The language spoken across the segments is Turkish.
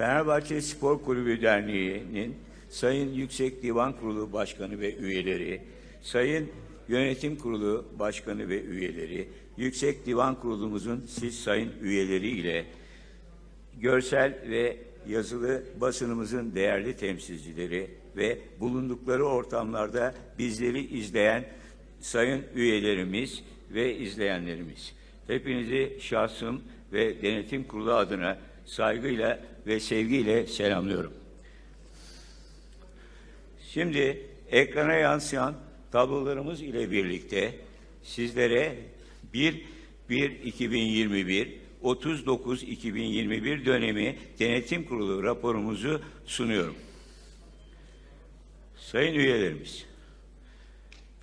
Fenerbahçe Spor Kulübü Derneği'nin Sayın Yüksek Divan Kurulu Başkanı ve üyeleri, Sayın Yönetim Kurulu Başkanı ve üyeleri, Yüksek Divan Kurulumuzun siz sayın üyeleri ile görsel ve yazılı basınımızın değerli temsilcileri ve bulundukları ortamlarda bizleri izleyen sayın üyelerimiz ve izleyenlerimiz. Hepinizi şahsım ve denetim kurulu adına saygıyla ve sevgiyle selamlıyorum. Şimdi ekrana yansıyan tablolarımız ile birlikte sizlere 1 1 2021 39 2021 dönemi denetim kurulu raporumuzu sunuyorum. Sayın üyelerimiz,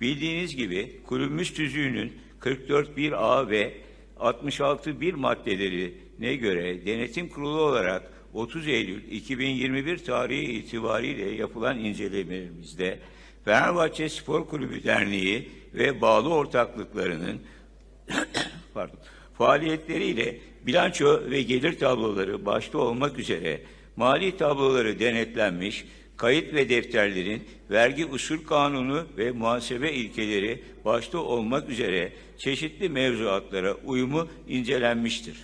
bildiğiniz gibi kulübümüz tüzüğünün 44.1a ve 66.1 maddelerine göre denetim kurulu olarak 30 Eylül 2021 tarihi itibariyle yapılan incelemelerimizde Fenerbahçe Spor Kulübü Derneği ve bağlı ortaklıklarının pardon, faaliyetleriyle bilanço ve gelir tabloları başta olmak üzere mali tabloları denetlenmiş, kayıt ve defterlerin vergi usul kanunu ve muhasebe ilkeleri başta olmak üzere çeşitli mevzuatlara uyumu incelenmiştir.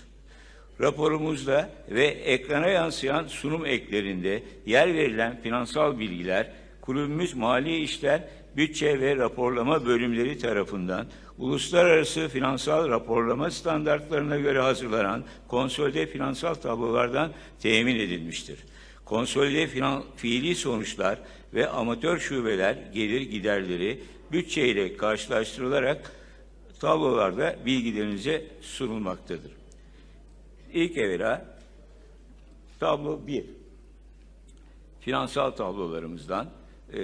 Raporumuzda ve ekrana yansıyan sunum eklerinde yer verilen finansal bilgiler kulübümüz mali işler, bütçe ve raporlama bölümleri tarafından uluslararası finansal raporlama standartlarına göre hazırlanan konsolide finansal tablolardan temin edilmiştir. Konsolide finan, fiili sonuçlar ve amatör şubeler gelir giderleri bütçe ile karşılaştırılarak tablolarda bilgilerinize sunulmaktadır. İlk evvela tablo 1. Finansal tablolarımızdan e,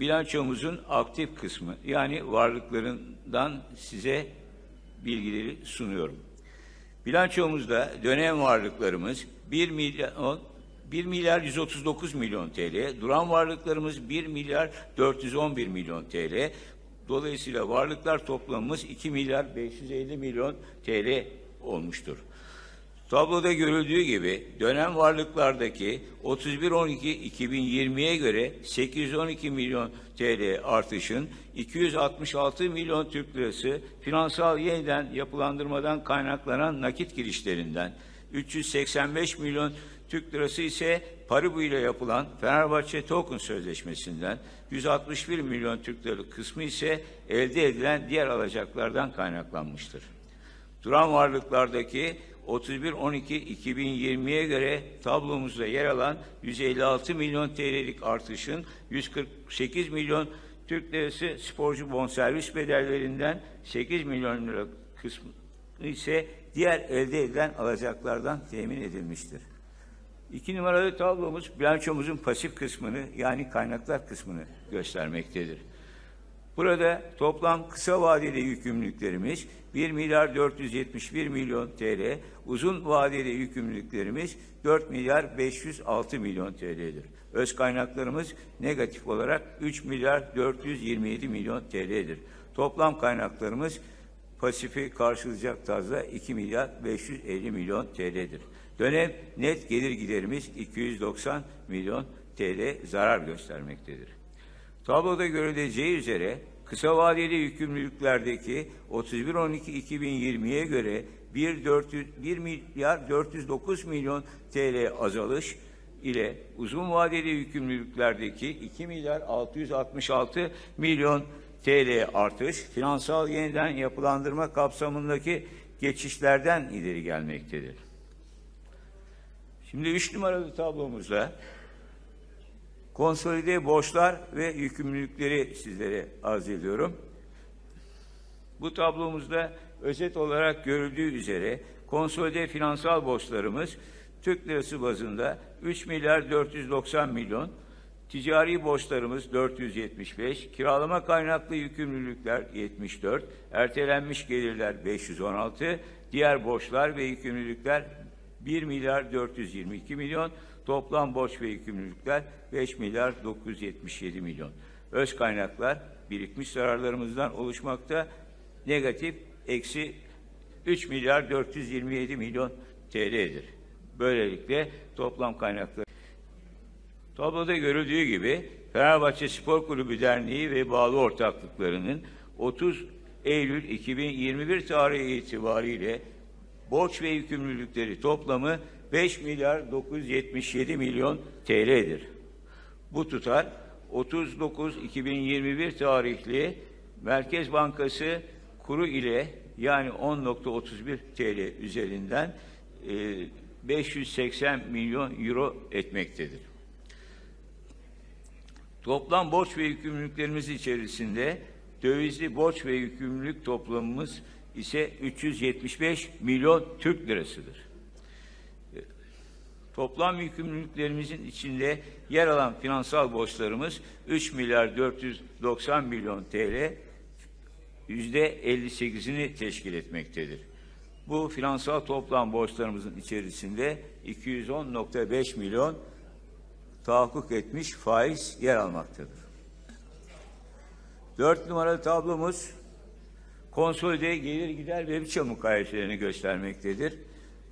bilançomuzun aktif kısmı yani varlıklarından size bilgileri sunuyorum. Bilançomuzda dönem varlıklarımız 1 milyon 1 milyar 139 milyon TL, duran varlıklarımız 1 milyar 411 milyon TL. Dolayısıyla varlıklar toplamımız 2 milyar 550 milyon TL olmuştur. Tabloda görüldüğü gibi dönem varlıklardaki 31-12-2020'ye göre 812 milyon TL artışın 266 milyon Türk lirası finansal yeniden yapılandırmadan kaynaklanan nakit girişlerinden 385 milyon Türk lirası ise Paribu ile yapılan Fenerbahçe Token Sözleşmesi'nden 161 milyon Türk liralık kısmı ise elde edilen diğer alacaklardan kaynaklanmıştır. Duran varlıklardaki 31-12-2020'ye göre tablomuzda yer alan 156 milyon TL'lik artışın 148 milyon Türk lirası sporcu bonservis bedellerinden 8 milyon lira kısmı ise diğer elde edilen alacaklardan temin edilmiştir. İki numaralı tablomuz bilançomuzun pasif kısmını yani kaynaklar kısmını göstermektedir. Burada toplam kısa vadeli yükümlülüklerimiz 1 milyar 471 milyon TL, uzun vadeli yükümlülüklerimiz 4 milyar 506 milyon TL'dir. Öz kaynaklarımız negatif olarak 3 milyar 427 milyon TL'dir. Toplam kaynaklarımız pasifi karşılayacak tarzda 2 milyar 550 milyon TL'dir. Dönem net gelir giderimiz 290 milyon TL zarar göstermektedir. Tabloda görüleceği üzere kısa vadeli yükümlülüklerdeki 31-12-2020'ye göre 1, 400, 1 milyar 409 milyon TL azalış ile uzun vadeli yükümlülüklerdeki 2 milyar 666 milyon TL artış finansal yeniden yapılandırma kapsamındaki geçişlerden ileri gelmektedir. Şimdi üç numaralı tablomuzda konsolide borçlar ve yükümlülükleri sizlere arz ediyorum. Bu tablomuzda özet olarak görüldüğü üzere konsolide finansal borçlarımız Türk lirası bazında 3 milyar 490 milyon, ticari borçlarımız 475, kiralama kaynaklı yükümlülükler 74, ertelenmiş gelirler 516, diğer borçlar ve yükümlülükler 1 milyar 422 milyon, toplam borç ve yükümlülükler 5 milyar 977 milyon. Öz kaynaklar birikmiş zararlarımızdan oluşmakta negatif eksi 3 milyar 427 milyon TL'dir. Böylelikle toplam kaynakları Tabloda görüldüğü gibi Fenerbahçe Spor Kulübü Derneği ve bağlı ortaklıklarının 30 Eylül 2021 tarihi itibariyle borç ve yükümlülükleri toplamı 5 milyar 977 milyon TL'dir. Bu tutar 39-2021 tarihli Merkez Bankası kuru ile yani 10.31 TL üzerinden e, 580 milyon euro etmektedir. Toplam borç ve yükümlülüklerimiz içerisinde dövizli borç ve yükümlülük toplamımız ise 375 milyon Türk lirasıdır. E, Toplam yükümlülüklerimizin içinde yer alan finansal borçlarımız 3 milyar 490 milyon TL yüzde 58'ini teşkil etmektedir. Bu finansal toplam borçlarımızın içerisinde 210.5 milyon tahakkuk etmiş faiz yer almaktadır. Dört numaralı tablomuz konsolide gelir gider ve bütçe mukayeselerini göstermektedir.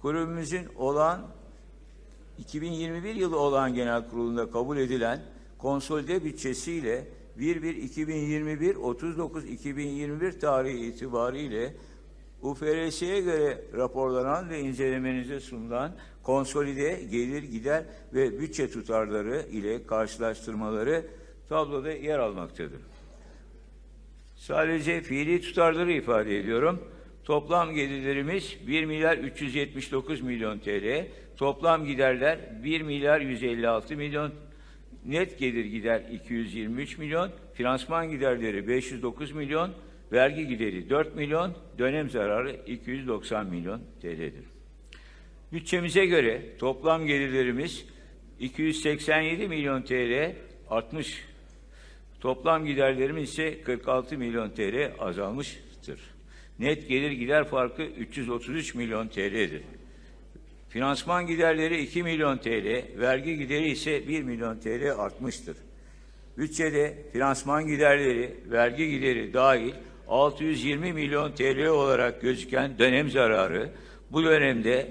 Kulübümüzün olan 2021 yılı olan genel kurulunda kabul edilen konsolide bütçesiyle 1-1-2021 39-2021 tarihi itibariyle UFRS'ye göre raporlanan ve incelemenize sunulan konsolide gelir gider ve bütçe tutarları ile karşılaştırmaları tabloda yer almaktadır. Sadece fiili tutarları ifade ediyorum. Toplam gelirlerimiz 1 milyar 379 milyon TL, toplam giderler 1 milyar 156 milyon, net gelir gider 223 milyon, finansman giderleri 509 milyon, vergi gideri 4 milyon, dönem zararı 290 milyon TL'dir. Bütçemize göre toplam gelirlerimiz 287 milyon TL artmış. Toplam giderlerimiz ise 46 milyon TL azalmıştır. Net gelir gider farkı 333 milyon TL'dir. Finansman giderleri 2 milyon TL, vergi gideri ise 1 milyon TL artmıştır. Bütçede finansman giderleri, vergi gideri dahil 620 milyon TL olarak gözüken dönem zararı bu dönemde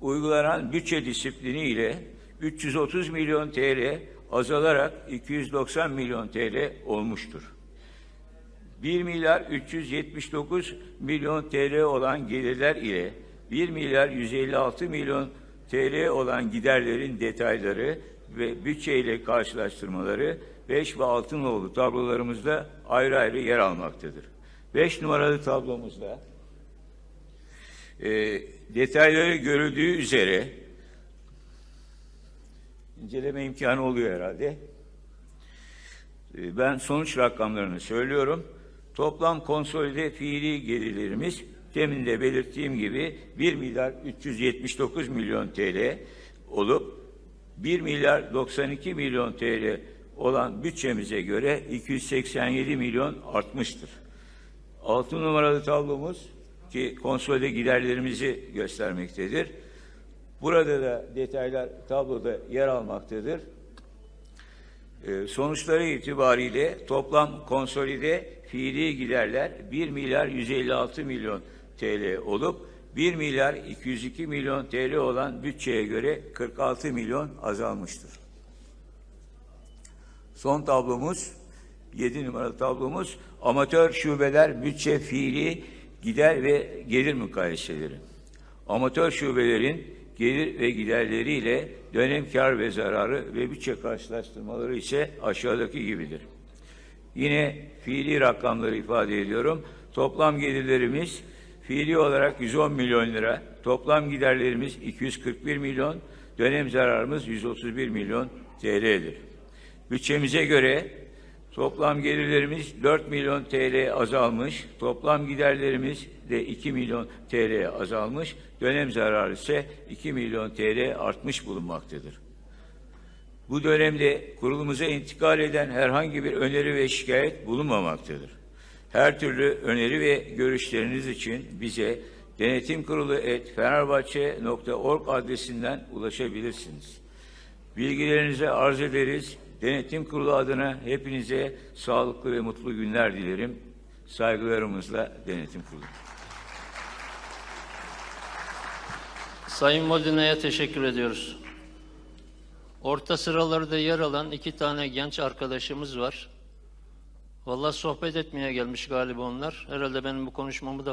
uygulanan bütçe disiplini ile 330 milyon TL azalarak 290 milyon TL olmuştur. 1 milyar 379 milyon TL olan gelirler ile 1 milyar 156 milyon TL olan giderlerin detayları ve bütçe ile karşılaştırmaları 5 ve 6 nolu tablolarımızda ayrı ayrı yer almaktadır. 5 numaralı tablomuzda e, detayları görüldüğü üzere inceleme imkanı oluyor herhalde. E, ben sonuç rakamlarını söylüyorum. Toplam konsolide fiili gelirlerimiz demin de belirttiğim gibi 1 milyar 379 milyon TL olup 1 milyar 92 milyon TL olan bütçemize göre 287 milyon artmıştır. Altı numaralı tablomuz ki konsolide giderlerimizi göstermektedir. Burada da detaylar tabloda yer almaktadır. Ee, sonuçları itibariyle toplam konsolide fiili giderler 1 milyar 156 milyon TL olup 1 milyar 202 milyon TL olan bütçeye göre 46 milyon azalmıştır. Son tablomuz 7 numaralı tablomuz amatör şubeler bütçe fiili gider ve gelir mukayeseleri. Amatör şubelerin gelir ve giderleriyle dönem kar ve zararı ve bütçe karşılaştırmaları ise aşağıdaki gibidir. Yine fiili rakamları ifade ediyorum. Toplam gelirlerimiz fiili olarak 110 milyon lira, toplam giderlerimiz 241 milyon, dönem zararımız 131 milyon TL'dir. Bütçemize göre toplam gelirlerimiz 4 milyon TL azalmış, toplam giderlerimiz de 2 milyon TL azalmış, dönem zararı ise 2 milyon TL artmış bulunmaktadır. Bu dönemde kurulumuza intikal eden herhangi bir öneri ve şikayet bulunmamaktadır. Her türlü öneri ve görüşleriniz için bize denetim kurulu et fenerbahçe.org adresinden ulaşabilirsiniz. Bilgilerinize arz ederiz. Denetim kurulu adına hepinize sağlıklı ve mutlu günler dilerim. Saygılarımızla denetim kurulu. Sayın Modine'ye teşekkür ediyoruz. Orta sıralarda yer alan iki tane genç arkadaşımız var. Vallahi sohbet etmeye gelmiş galiba onlar. Herhalde benim bu konuşmamı da